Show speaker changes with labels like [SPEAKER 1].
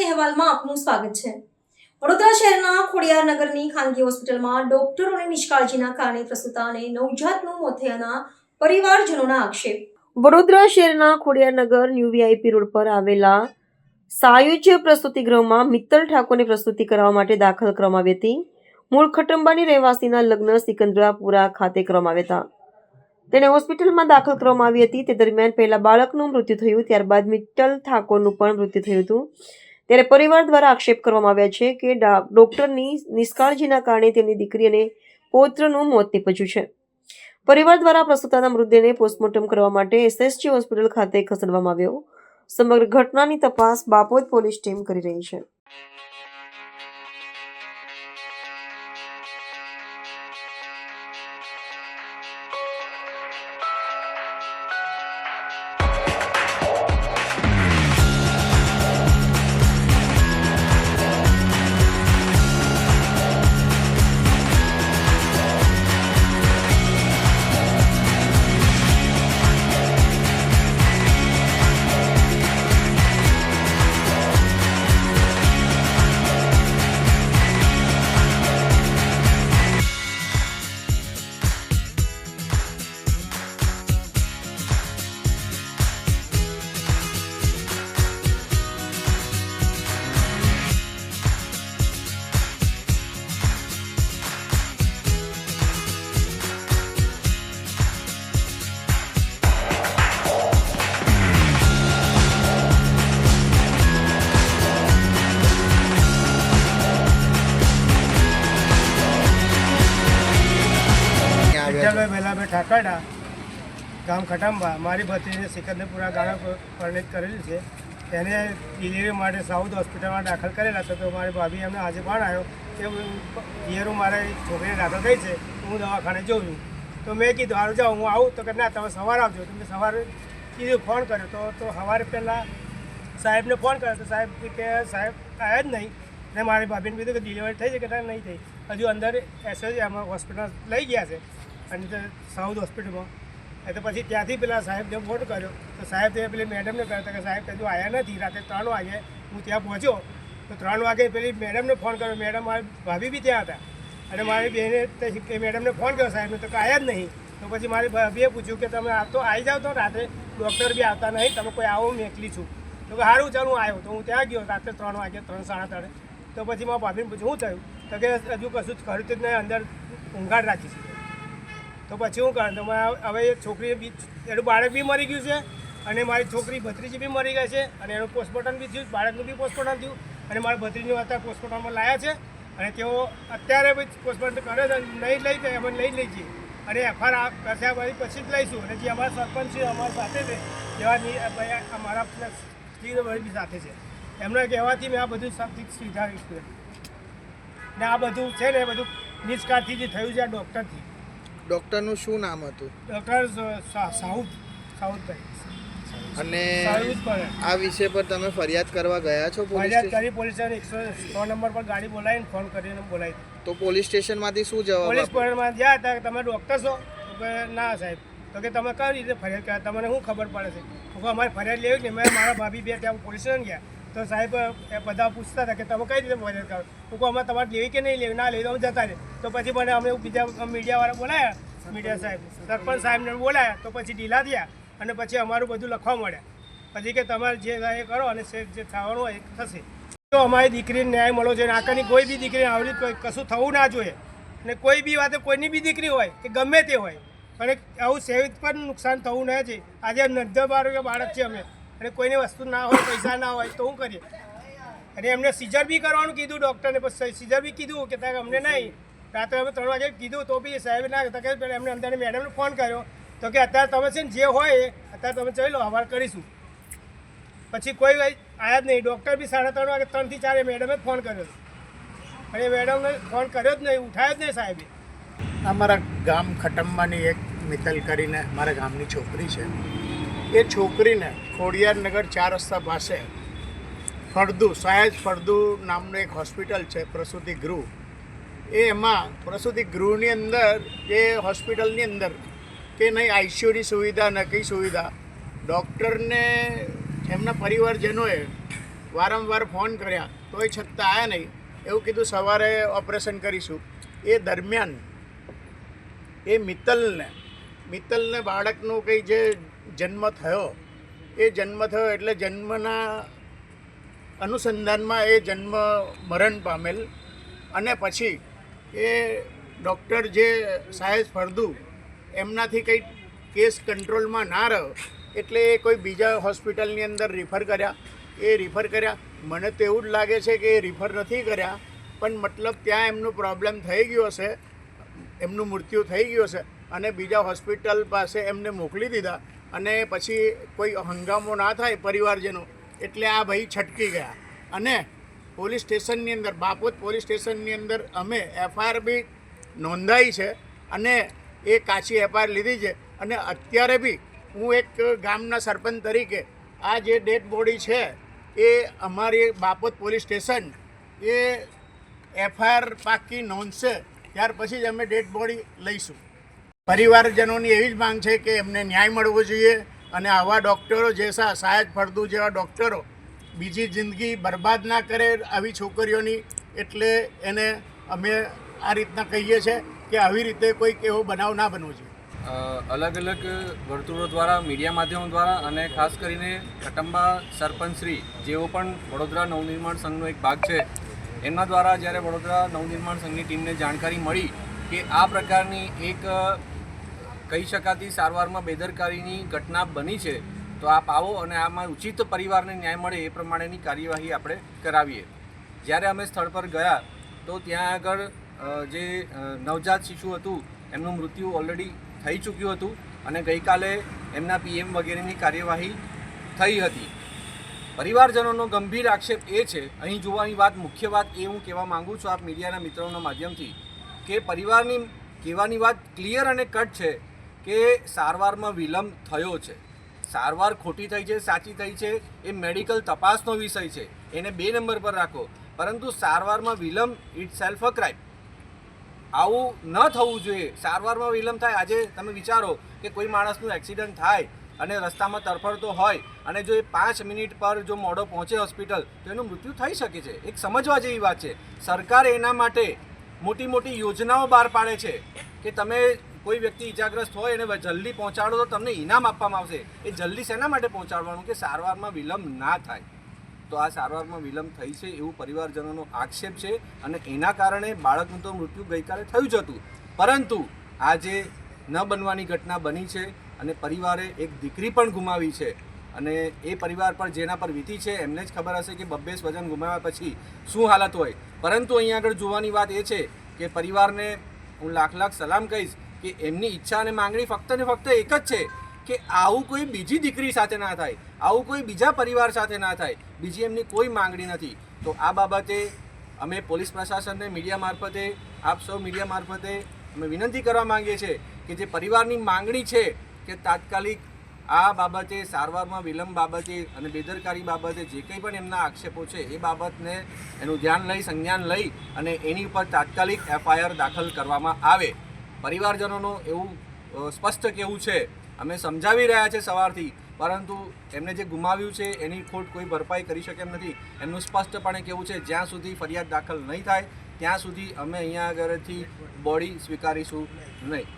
[SPEAKER 1] અહેવાલમાં આપનું સ્વાગત છે. વડોદરા શહેરના ખોડિયાર નગરની ખાનગી હોસ્પિટલમાં ડોક્ટરોની નિષ્કાળજીના કારણે પ્રસૂતા નવજાતનું મોત થયાના પરિવારજનોના આક્ષેપ. વડોદરા શહેરના ખોડિયારનગર ન્યૂ વીઆઈપી રોડ પર આવેલા સાયુજ્ય પ્રસૂતિ ગૃહમાં મિત્તલ ઠાકોરને પ્રસ્તુતિ કરવા માટે દાખલ કરવામાં આવી હતી. મૂળ ખટંબાની રહેવાસીના લગ્ન સિકંદરાપુરા ખાતે કરવામાં આવ્યા હતા. તેને હોસ્પિટલમાં દાખલ કરવામાં આવી હતી. તે દરમિયાન પહેલા બાળકનું મૃત્યુ થયું, ત્યારબાદ મિત્તલ ઠાકોરનું પણ મૃત્યુ થયું હતું. ત્યારે પરિવાર દ્વારા આક્ષેપ કરવામાં આવ્યા છે કે ડોક્ટરની નિષ્કાળજીના કારણે તેમની દીકરી અને પૌત્રનું મોત નીપજ્યું છે. પરિવાર દ્વારા પ્રસૂતાના મૃતદેહને પોસ્ટમોર્ટમ કરવા માટે એસએસજી હોસ્પિટલ ખાતે ખસેડવામાં આવ્યો. સમગ્ર ઘટનાની તપાસ બાપોદ પોલીસ ટીમ કરી રહી છે.
[SPEAKER 2] વિઠ્ઠલભાઈ બેલાભાઈ ઠાકરડા ગામ ખટાંબા મારી ભત્રીને સિકંદરપુરા ગાળા પરણિત કરેલી છે. એને ડિલિવરી માટે સાઉથ હોસ્પિટલમાં દાખલ કરેલા હતા તો મારી ભાભી એમને આજે પણ આવ્યો કે પિયરું મારે છોકરીને દાખલ થઈ છે હું દવાખાને જોઉં છું. તો મેં કીધું હાલ જાઓ હું આવું. તો કે ના તમે સવારે આવજો. તો મેં સવારે કીધું ફોન કર્યો. તો તો સવારે પહેલાં સાહેબને ફોન કર્યો. તો સાહેબ કે સાહેબ આવ્યા જ નહીં. ને મારી ભાભીને કીધું કે ડિલિવરી થઈ છે કે નહીં? થઈ. હજુ અંદર એસઓજી આમાં હોસ્પિટલ લઈ ગયા છે. અને તે સાઉથ હોસ્પિટલમાં. એ તો પછી ત્યાંથી પેલા સાહેબને ફોન કર્યો, તો સાહેબ તે પેલી મેડમને કહ્યું કે સાહેબ હજુ આવ્યા નથી, રાતે ત્રણ વાગે હું ત્યાં પહોંચ્યો. તો ત્રણ વાગે પેલી મેડમને ફોન કર્યો. મેડમ મારી ભાભી બી ત્યાં હતા. અને મારી બહેને તે મેડમને ફોન કર્યો સાહેબને, તો કે આવ્યા જ નહીં. તો પછી મારી ભાભીએ પૂછ્યું કે તમે આવતો આવી જાઓ તો રાતે ડૉક્ટર બી આવતા નહીં, તમે કોઈ આવો, હું એકલી છું. તો કે સારું ચાલ આવ્યો. તો હું ત્યાં ગયો રાત્રે ત્રણ વાગે, ત્રણ સાડા ત્રણે. તો પછી મારા ભાભીને પૂછ્યું, શું થયું? તો કે હજુ કશું જ ખરું નહીં, અંદર ઊંઘાડ રાખી છે. તો પછી હું કરું તો હવે છોકરી બી, એનું બાળક બી મરી ગયું છે અને મારી છોકરી ભત્રીજી બી મરી ગઈ છે અને એનું પોસ્ટમોર્ટમ બી થયું, બાળકનું બી પોસ્ટમોર્ટમ થયું અને મારા ભત્રીજીનું અત્યારે પોસ્ટમોર્ટમમાં લાયા છે અને તેઓ અત્યારે બી પોસ્ટમોર્ટમ કરે છે નહીં લઈ જાય અમે લઈ લઈ જઈએ. અને એફઆઈઆર કસ્યા પછી પછી જ લઈશું. અને જે અમારા સરપંચ છે, અમારી સાથે છે ભાઈ અમારા બી સાથે છે. એમના કહેવાથી મેં આ બધું સાથી સ્વીકાર્યું છે. ને આ બધું છે ને બધું નિષ્કાળથી જે થયું છે, આ ડૉક્ટરથી
[SPEAKER 3] ડૉક્ટરનું શું નામ હતું?
[SPEAKER 2] ડૉક્ટર સાઉથ સાઉથભાઈ.
[SPEAKER 3] અને આ વિષય પર તમે ફરિયાદ કરવા ગયા છો પોલીસ
[SPEAKER 2] ફરિયાદ
[SPEAKER 3] સ્ટેશન
[SPEAKER 2] કરી પોલીસે એકસો સો નંબર પર ગાડી બોલાવીને ફોન કરીને બોલાવી
[SPEAKER 3] તો પોલીસ સ્ટેશનમાંથી શું જવાબ
[SPEAKER 2] પોલીસ? સ્ટેશનમાં ગયા હતા તમે ડૉક્ટર છો? કે ના સાહેબ. તો કે તમે કઈ રીતે ફરિયાદ કર્યા? તમને શું ખબર પડે છે? તો અમારે ફરિયાદ લેવી ને મેં મારા ભાભી બે ત્યાં પોલીસ સ્ટેશન ગયા. તો સાહેબ, એ બધા પૂછતા હતા કે તમે કઈ રીતે મદદ કરો? હું કહું, અમે તમારે લેવી કે નહીં લેવી? ના લેવી તો અમે જતા રહે તો પછી મને અમે બીજા મીડિયાવાળા બોલાયા, મીડિયા સાહેબ, સરપંચ સાહેબને બોલાયા, તો પછી ઢીલા થયા અને પછી અમારું બધું લખવા મળ્યા. પછી કે તમારે જે એ કરો અને જે થવાનું હોય એ થશે. તો અમારી દીકરીને ન્યાય મળવો જોઈએ. આકાની કોઈ બી દીકરીને આવડી કશું થવું ના જોઈએ. અને કોઈ બી વાતે કોઈની બી દીકરી હોય કે ગમે તે હોય. અને આવું સેવિત પણ નુકસાન થવું ના છે. આજે બાળક બાળક છે અમે. અને કોઈને વસ્તુ ના હોય, પૈસા ના હોય તો શું કરીએ. અને એમને સિઝર બી કરવાનું કીધું ડૉક્ટરને પછી સિઝર બી કીધું કે ત્યાં અમને નહીં. રાત્રે અમે ત્રણ વાગે કીધું તો બી સાહેબ ના કહેતા કે એમને અંદર મેડમને ફોન કર્યો. તો કે અત્યારે તમે છે ને જે હોય, અત્યારે તમે ચાલો હવાર કરીશું. પછી કોઈ આવ્યા જ નહીં. ડૉક્ટર બી સાડા ત્રણ વાગે ત્રણથી ચારે મેડમે જ ફોન કર્યો. અને મેડમને ફોન કર્યો જ નહીં, ઉઠાયો જ નહીં સાહેબે.
[SPEAKER 4] અમારા ગામ ખટંબાની એક મિત્તલ કરીને મારા ગામની છોકરી છે. એ છોકરીને ખોડિયારનગર ચાર રસ્તા પાસે ફળદુ સાયજ ફળદુ નામનું એક હોસ્પિટલ છે, પ્રસૂતિ ગૃહ. એ એમાં પ્રસૂતિ ગૃહની અંદર, એ હોસ્પિટલની અંદર કે નહીં આઈસીયુની સુવિધા ન કઈ સુવિધા? ડૉક્ટરને, એમના પરિવારજનોએ વારંવાર ફોન કર્યા, તોય છતાં આવ્યા નહીં. એવું કીધું, સવારે ઓપરેશન કરીશું. એ દરમિયાન એ મિત્તલને મિત્તલને બાળકનું કંઈ જે જન્મ થયો. એ જન્મ થયો એટલે જન્મના અનુસંધાનમાં એ જન્મ મરણ પામેલ. અને પછી એ ડૉક્ટર જે સાહેબ ફળદુ, એમનાથી કંઈ કેસ કંટ્રોલમાં ના રહ્યો, એટલે એ કોઈ બીજા હોસ્પિટલની અંદર રિફર કર્યા. એ રિફર કર્યા. મને તો એવું જ લાગે છે કે એ રિફર નથી કર્યા, પણ મતલબ ત્યાં એમનું પ્રોબ્લેમ થઈ ગયો હશે, એમનું મૃત્યુ થઈ ગયું હશે, અને બીજા હોસ્પિટલ પાસે એમને મોકલી દીધા. અને પછી કોઈ હંગામો ના થાય પરિવારજનો, એટલે આ ભાઈ છટકી ગયા. અને પોલીસ સ્ટેશનની અંદર બાપોદ પોલીસ સ્ટેશનની અંદર અમે એફઆઈઆર બી નોંધાઈ છે અને એ કાચી એફઆઈઆર લીધી છે. અને અત્યારે બી હું એક ગામના સરપંચ તરીકે આ જે ડેડ બોડી છે એ અમારી બાપોદ પોલીસ સ્ટેશન એ એફઆઈઆર પાકી નોંધશે. ત્યાર પછી જ અમે ડેડ બોડી લઈશું. પરિવારજનોની એવી જ માંગ છે કે એમને ન્યાય મળવો જોઈએ અને આવા ડૉક્ટરો જેસા સાહેબ ફળદુ જેવા ડૉક્ટરો બીજી જિંદગી બરબાદ ના કરે આવી છોકરીઓની, એટલે એને અમે આ રીતના કહીએ છીએ કે આવી રીતે કોઈક એવો બનાવ ના બનવો જોઈએ.
[SPEAKER 5] અલગ અલગ વર્તુળો દ્વારા, મીડિયા માધ્યમો દ્વારા અને ખાસ કરીને કટંબા સરપંચશ્રી જેઓ પણ વડોદરા નવનિર્માણ સંઘનો એક ભાગ છે, એમના દ્વારા જ્યારે વડોદરા નવનિર્માણ સંઘની ટીમને જાણકારી મળી કે આ પ્રકારની એક કહી શકાતી સારવારમાં બેદરકારીની ઘટના બની છે, તો આપ આવો અને આમાં ઉચિત પરિવારને ન્યાય મળે એ પ્રમાણેની કાર્યવાહી આપણે કરાવીએ. જ્યારે અમે સ્થળ પર ગયા, તો ત્યાં આગળ જે નવજાત શિશુ હતું, એમનું મૃત્યુ ઓલરેડી થઈ ચૂક્યું હતું અને ગઈકાલે એમના પીએમ વગેરેની કાર્યવાહી થઈ હતી. પરિવારજનોનો ગંભીર આક્ષેપ એ છે, અહીં જોવાની વાત, મુખ્ય વાત એ હું કહેવા માંગુ છું આપ મીડિયાના મિત્રોના માધ્યમથી, કે પરિવારની કહેવાની વાત ક્લિયર અને કટ છે કે સારવારમાં વિલંબ થયો છે. સારવાર ખોટી થઈ છે, સાચી થઈ છે, એ મેડિકલ તપાસનો વિષય છે. એને બે નંબર પર રાખો. પરંતુ સારવારમાં વિલંબ ઇટ સેલ્ફ અ ક્રાઇમ આવું ન થવું જોઈએ. સારવારમાં વિલંબ થાય. આજે તમે વિચારો કે કોઈ માણસનું એક્સિડન્ટ થાય અને રસ્તામાં તરફડતો હોય અને જો એ પાંચ મિનિટ પર જો મોડો પહોંચે હોસ્પિટલ, તો એનું મૃત્યુ થઈ શકે છે. એક સમજવા જેવી વાત છે. સરકાર એના માટે મોટી મોટી યોજનાઓ બહાર પાડે છે કે તમે કોઈ વ્યક્તિ ઈજાગ્રસ્ત હોય એને જલ્દી પહોંચાડો તો તમને ઇનામ આપવામાં આવશે. એ જલ્દી શેના માટે પહોંચાડવાનું? કે સારવારમાં વિલંબ ના થાય. તો આ સારવારમાં વિલંબ થઈ છે એવું પરિવારજનોનો આક્ષેપ છે અને એના કારણે બાળકનું તો મૃત્યુ ગઈકાલે થયું જ હતું. પરંતુ આજે ન બનવાની ઘટના બની છે અને પરિવારે એક દીકરી પણ ગુમાવી છે. અને એ પરિવાર પર જેના પર વીતી છે, એમને જ ખબર હશે કે બબ્બે વજન ગુમાવ્યા પછી શું હાલત હોય. પરંતુ અહીંયા આગળ જોવાની વાત એ છે કે પરિવારને હું લાખ લાખ સલામ કહીશ કે એમની ઈચ્છા અને માંગણી ફક્ત ને ફક્ત એક જ છે કે આવું કોઈ બીજી દીકરી સાથે ના થાય, આવું કોઈ બીજા પરિવાર સાથે ના થાય, બીજી એમની કોઈ માંગણી નથી. તો આ બાબતે અમે પોલીસ પ્રશાસનને મીડિયા મારફતે, આપ સૌ મીડિયા મારફતે અમે વિનંતી કરવા માંગીએ છીએ કે જે પરિવારની માંગણી છે કે તાત્કાલિક આ બાબતે, સારવારમાં વિલંબ બાબતે અને બેદરકારી બાબતે જે કંઈ પણ એમના આક્ષેપો છે, એ બાબતને એનું ધ્યાન લઈ, સંજ્ઞાન લઈ અને એની ઉપર તાત્કાલિક એફઆઈઆર દાખલ કરવામાં આવે. પરિવારજનોનું એવું સ્પષ્ટ કેવું છે, અમે સમજાવી રહ્યા છે સવારથી, પરંતુ એમને જે ગુમાવ્યું છે, એની ખોટ કોઈ ભરપાઈ કરી શકે એમ નથી. એમનું સ્પષ્ટપણે કેવું છે, જ્યાં સુધી ફરિયાદ દાખલ નહીં થાય, ત્યાં સુધી અમે અહીંયા આગળથી બોડી સ્વીકારીશું નહીં.